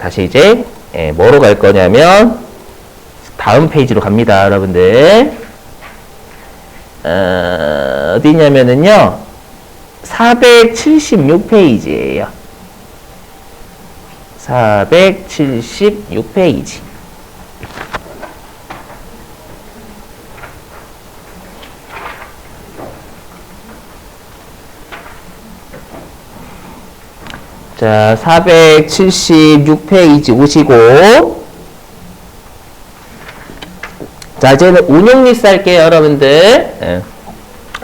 다시 이제 예, 뭐로 갈 거냐면 다음 페이지로 갑니다, 여러분들. 어, 어디냐면은요. 476페이지예요. 476페이지. 자, 476페이지 오시고. 자, 이제는 운용 리스 할게요, 여러분들. 예.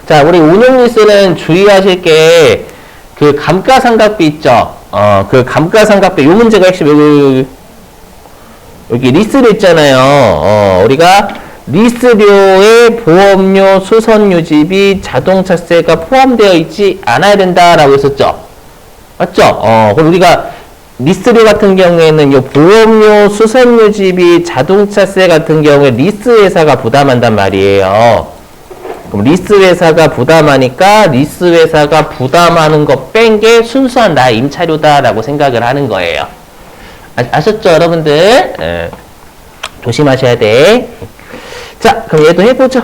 자, 우리 운용 리스는 주의하실 게, 그 감가상각비 있죠? 어, 그 감가상각비, 요 문제가 핵심, 여기, 여기, 리스를 있잖아요. 어, 우리가 리스료에 보험료, 수선유지비, 자동차세가 포함되어 있지 않아야 된다라고 했었죠? 맞죠? 어, 우리가 리스료 같은 경우에는 요 보험료, 수선유지비, 자동차세 같은 경우에 리스 회사가 부담한단 말이에요. 그럼 리스 회사가 부담하니까 리스 회사가 부담하는 거 뺀 게 순수한 나의 임차료다라고 생각을 하는 거예요. 아, 셨죠 여러분들? 예. 조심하셔야 돼. 자, 그럼 얘도 해보죠.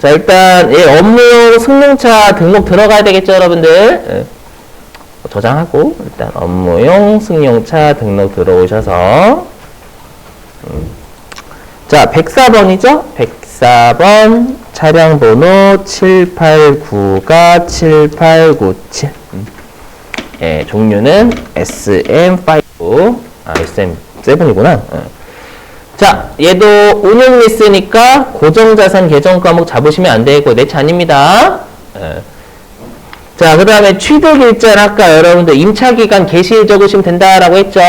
자, 일단 얘 업무용 승용차 등록 들어가야 되겠죠, 여러분들? 예. 저장하고 일단 업무용 승용차 등록 들어오셔서. 음. 자 104번이죠? 104번 차량 번호 789가 7897 음. 예, 종류는 SM5 아 SM7이구나. 자 얘도 운용 리스니까 고정자산 계정 과목 잡으시면 안 되고 내차 아닙니다. 예. 자, 그 다음에 취득 일자는 아까 여러분들 임차기간 개시일 적으시면 된다라고 했죠.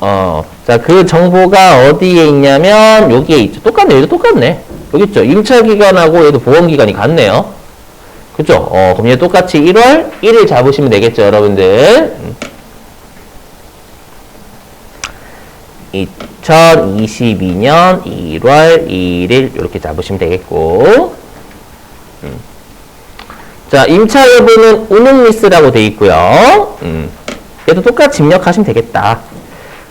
어, 자, 그 정보가 어디에 있냐면 여기에 있죠. 똑같네, 얘도 똑같네. 여기 있죠. 임차기간하고 얘도 보험기간이 같네요. 그죠? 어, 그럼 얘 똑같이 1월 1일 잡으시면 되겠죠, 여러분들. 음. 2022년 1월 1일 이렇게 잡으시면 되겠고. 음. 자, 임차 여부는 운행 리스라고 돼 있고요. 음. 얘도 똑같이 입력하시면 되겠다.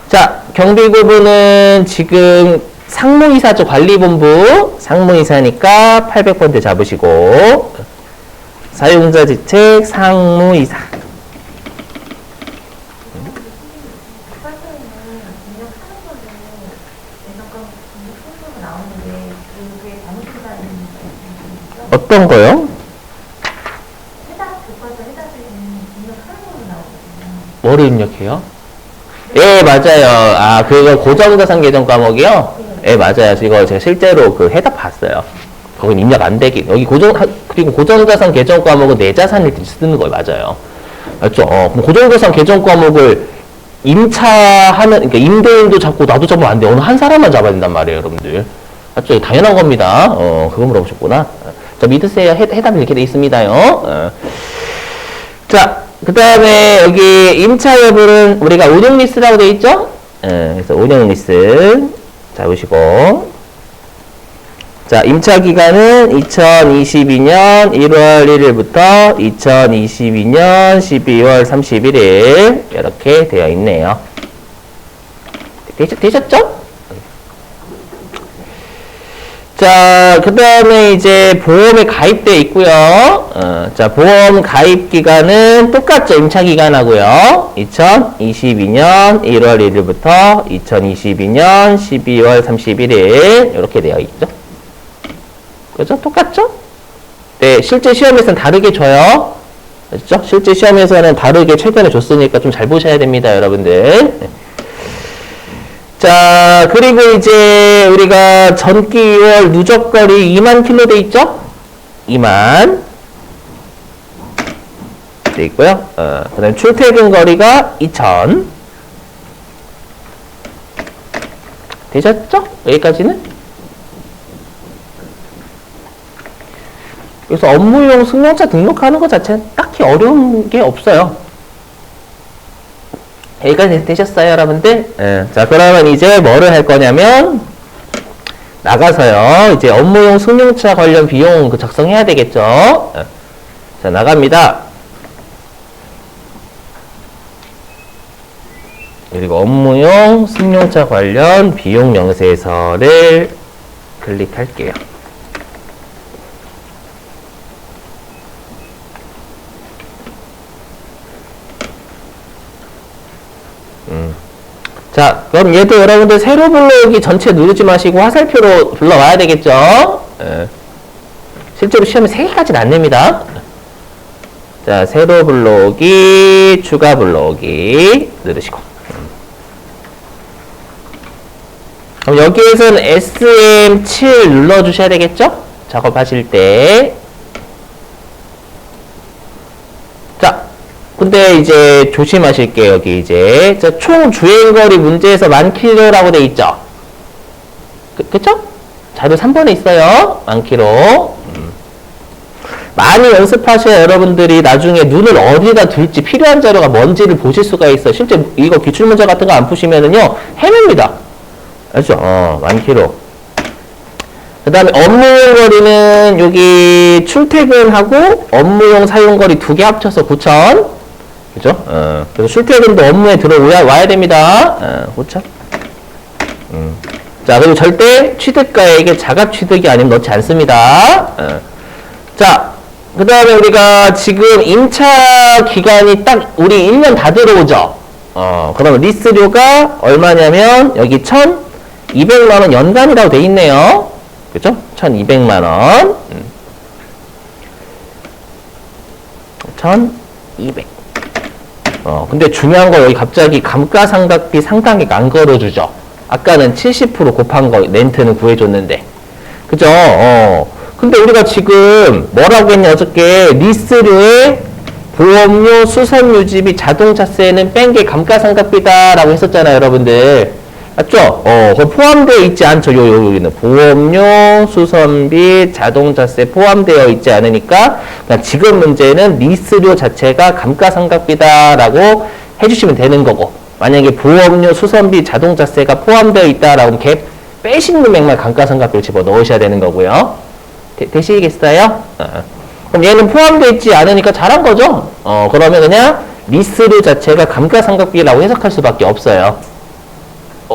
자, 경비구분은 지금 상무이사죠. 관리본부. 상무이사니까 800번대 잡으시고. 사용자 지책 상무이사. 어떤 거요? 뭐를 입력해요? 예, 맞아요. 아, 그거 고정자산 계정 과목이요? 예, 맞아요. 이거 제가 실제로 그 해답 봤어요. 거긴 입력 안 되긴. 여기 고정, 하- 그리고 고정자산 계정 과목은 내 자산일 때 쓰는 거예요. 맞아요. 맞죠? 어, 그럼 고정자산 계정 과목을 임차하면, 그러니까 임대인도 잡고 나도 잡으면 안 돼. 어느 한 사람만 잡아야 된단 말이에요, 여러분들. 맞죠? 당연한 겁니다. 어, 그거 물어보셨구나. 어, 자, 믿으세요. 해, 해답이 이렇게 돼 있습니다요. 어. 자, 그 다음에 여기 임차 여부는 우리가 운영 리스라고 돼 있죠? 예, 그래서 운영 리스 잡으시고 자, 임차 기간은 2022년 1월 1일부터 2022년 12월 31일 이렇게 되어 있네요. 되셨, 되셨죠? 자, 그 다음에 이제 보험에 가입되어 있고요. 어, 자, 보험 가입 기간은 똑같죠. 임차 기간하고요. 2022년 1월 1일부터 2022년 12월 31일 이렇게 되어 있죠. 그죠? 똑같죠? 네, 실제 시험에서는 다르게 줘요. 그렇죠? 실제 시험에서는 다르게 최근에 줬으니까 좀 잘 보셔야 됩니다, 여러분들. 네. 자, 그리고 이제 우리가 전기 2월 누적거리 2만 킬로 돼 있죠? 2만. 돼 있고요. 어, 그 다음에 출퇴근 거리가 2천. 되셨죠? 여기까지는? 그래서 업무용 승용차 등록하는 것 자체는 딱히 어려운 게 없어요. 여기까지 되셨어요, 여러분들? 예. 자, 그러면 이제 뭐를 할 거냐면, 나가서요, 이제 업무용 승용차 관련 비용 그 작성해야 되겠죠? 예. 자, 나갑니다. 그리고 업무용 승용차 관련 비용 명세서를 클릭할게요. 음. 자, 그럼 얘도 여러분들 세로 불러오기 전체 누르지 마시고 화살표로 불러와야 되겠죠? 예. 실제로 시험에 3개까지는 안 냅니다. 자, 세로 불러오기, 추가 불러오기 누르시고. 그럼 여기에서는 SM7 눌러주셔야 되겠죠? 작업하실 때. 근데 이제 조심하실게요, 여기 이제. 자, 총 주행거리 문제에서 만 킬로라고 돼 있죠? 그, 그쵸? 자료 3번에 있어요. 만 킬로. 음. 많이 연습하셔야 여러분들이 나중에 눈을 어디다 둘지 필요한 자료가 뭔지를 보실 수가 있어요. 실제 이거 기출문제 같은 거 안 푸시면은요, 헤맵니다. 알죠? 어, 만 킬로. 그 다음에 업무용 거리는 여기 출퇴근하고 업무용 사용거리 두 개 합쳐서 9천. 그죠? 어, 그래서 출퇴근도 업무에 들어와야 와야 됩니다. 어, 9천. 음. 자, 그리고 절대 취득가액에 자갑 취득이 아니면 넣지 않습니다. 어. 자, 그 다음에 우리가 지금 임차 기간이 딱 우리 1년 다 들어오죠? 어, 그러면 리스료가 얼마냐면 여기 1,200만원 연간이라고 돼 있네요. 그죠? 1,200만원. 음. 1,200. 어, 근데 중요한 거 여기 갑자기 감가상각비 상당히 안 걸어주죠. 아까는 70% 곱한 거 렌트는 구해줬는데. 그죠? 어. 근데 우리가 지금 뭐라고 했냐, 어저께 리스료에 보험료, 수선 유지비, 자동차세는 뺀 게 감가상각비다라고 했었잖아요, 여러분들. 맞죠? 어, 그 포함되어 있지 않죠, 요, 요, 여기는. 보험료, 수선비, 자동차세 포함되어 있지 않으니까, 그냥 지금 문제는 리스료 자체가 감가상각비다라고 해주시면 되는 거고, 만약에 보험료, 수선비, 자동차세가 포함되어 있다라고 갭 빼신 금액만 감가상각비를 집어 넣으셔야 되는 거고요. 되, 되시겠어요? 어. 그럼 얘는 포함되어 있지 않으니까 잘한 거죠? 어, 그러면 그냥 리스료 자체가 감가상각비라고 해석할 수밖에 없어요.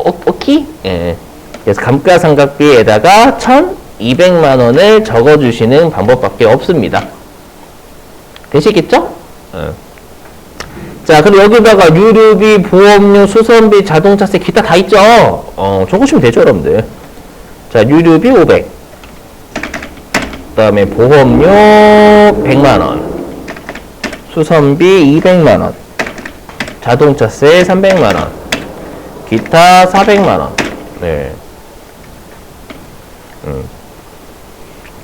어, 어, 오케이? 예. 그래서 감가상각비에다가 1,200만 원을 적어주시는 방법밖에 없습니다. 되시겠죠? 어. 자, 그럼 여기다가 유류비, 보험료, 수선비, 자동차세, 기타 다 있죠? 어, 적으시면 되죠, 여러분들. 자, 유류비 500. 그 다음에 보험료 100만원. 수선비 200만원. 자동차세 300만원. 기타 400만원. 네. 음.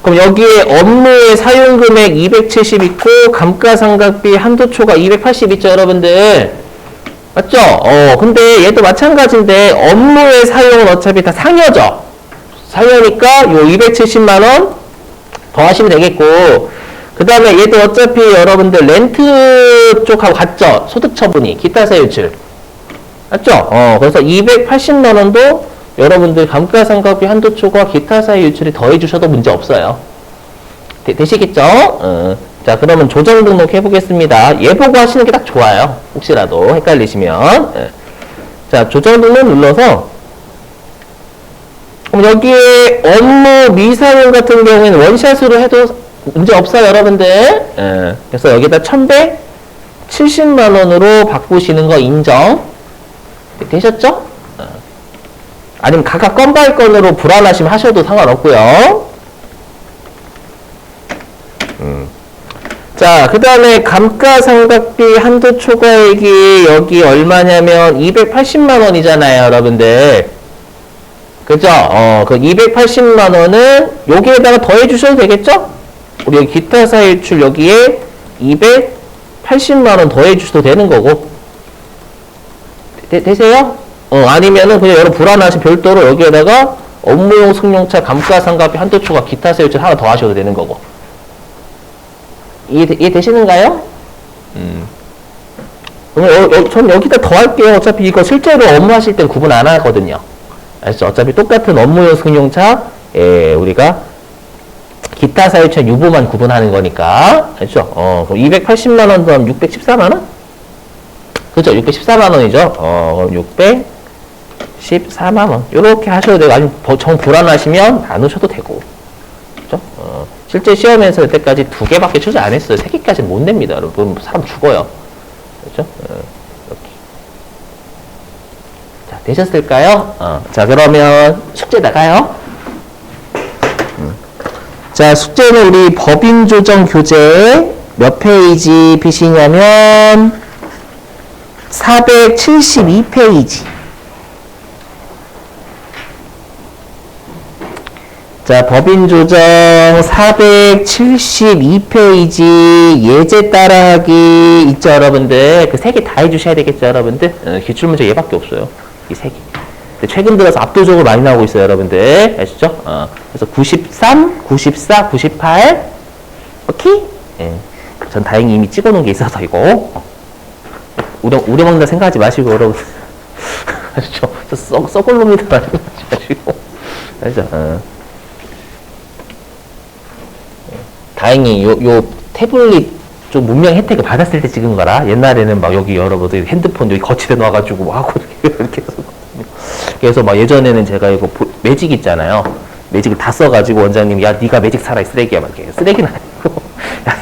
그럼 여기에 업무의 사용금액 270 있고, 감가상각비 한도초가 280 있죠, 여러분들? 맞죠? 어, 근데 얘도 마찬가지인데, 업무의 사용은 어차피 다 상여죠? 상여니까 요 270만원 더 하시면 되겠고, 그 다음에 얘도 어차피 여러분들 렌트 쪽하고 같죠? 소득 처분이, 기타 세율출. 맞죠? 어, 그래서 280만 원도 여러분들 감가상각비 한도초과 기타 사이 유출이 더해 주셔도 문제 없어요. 되, 시겠죠 어, 자, 그러면 조정 등록 해보겠습니다. 얘 보고 하시는 게 딱 좋아요. 혹시라도 헷갈리시면. 예. 자, 조정 등록 눌러서 그럼 여기에 업무 미사용 같은 경우에는 원샷으로 해도 문제 없어요, 여러분들. 예. 그래서 여기다 1170만 원으로 바꾸시는 거 인정. 되셨죠? 어. 아니면 각각 건 바이 건으로 불안하시면 하셔도 상관없고요. 음. 자, 그 다음에 감가상각비 한도 초과액이 여기 얼마냐면 280만 원이잖아요, 여러분들. 그죠? 어, 그 280만 원은 여기에다가 더해 주셔도 되겠죠? 우리 기타 사일출 여기에 280만 원 더해 주셔도 되는 거고. 되, 되세요? 어, 아니면은 그냥 여러분 불안하신 별도로 여기에다가 업무용 승용차 감가상각비 한도 초과 기타 세율출 하나 더 하셔도 되는 거고. 이해, 이해 되시는가요? 음. 그럼 어, 어, 전 여기다 더 할게요. 어차피 이거 실제로 업무 하실 땐 구분 안 하거든요. 알죠? 어차피 똑같은 업무용 승용차, 예, 우리가 기타 사유차 유보만 구분하는 거니까. 알죠? 어, 그럼 280만원 더하면 614만원? 그죠? 614만 원이죠? 어, 614만 원. 요렇게 하셔도 되고, 더- 정 불안하시면 안 오셔도 되고. 그죠? 어, 실제 시험에서 여태까지 두 개밖에 출제 안 했어요. 세 개까지는 못 냅니다, 여러분. 사람 죽어요. 그죠? 어, 이렇게. 자, 되셨을까요? 어, 자, 그러면 숙제 나가요. 음. 자, 숙제는 우리 법인 조정 교재 몇 페이지 피시냐면 472페이지. 자, 법인 조정 472페이지 예제 따라하기 있죠, 여러분들? 그 세 개 다 해주셔야 되겠죠, 여러분들? 어, 기출문제 얘밖에 없어요. 이 세 개. 근데 최근 들어서 압도적으로 많이 나오고 있어요, 여러분들. 아시죠? 어, 그래서 93, 94, 98. 오케이? 예. 전 다행히 이미 찍어놓은 게 있어서 이거. 어. 우려, 우려먹는다 생각하지 마시고, 여러분. 아시죠? 저 썩, 썩을 놈이다 생각하지 마시고. 알죠? 어. 다행히 요, 요 태블릿 좀 문명 혜택을 받았을 때 찍은 거라 옛날에는 막 여기 여러분들 핸드폰 여기 거치대 놔가지고 막 하고 이렇게 했었거든요. 그래서 막 예전에는 제가 이거 보- 매직 있잖아요. 매직을 다 써가지고 원장님 야 네가 매직 사라 이 쓰레기야 막 이렇게 쓰레기는 아니고 야,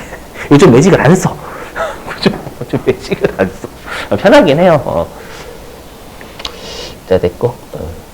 요즘 매직을 안 써. 요즘 요즘 매직을 안 써. 편하긴 해요. 어. 자 됐고. 어.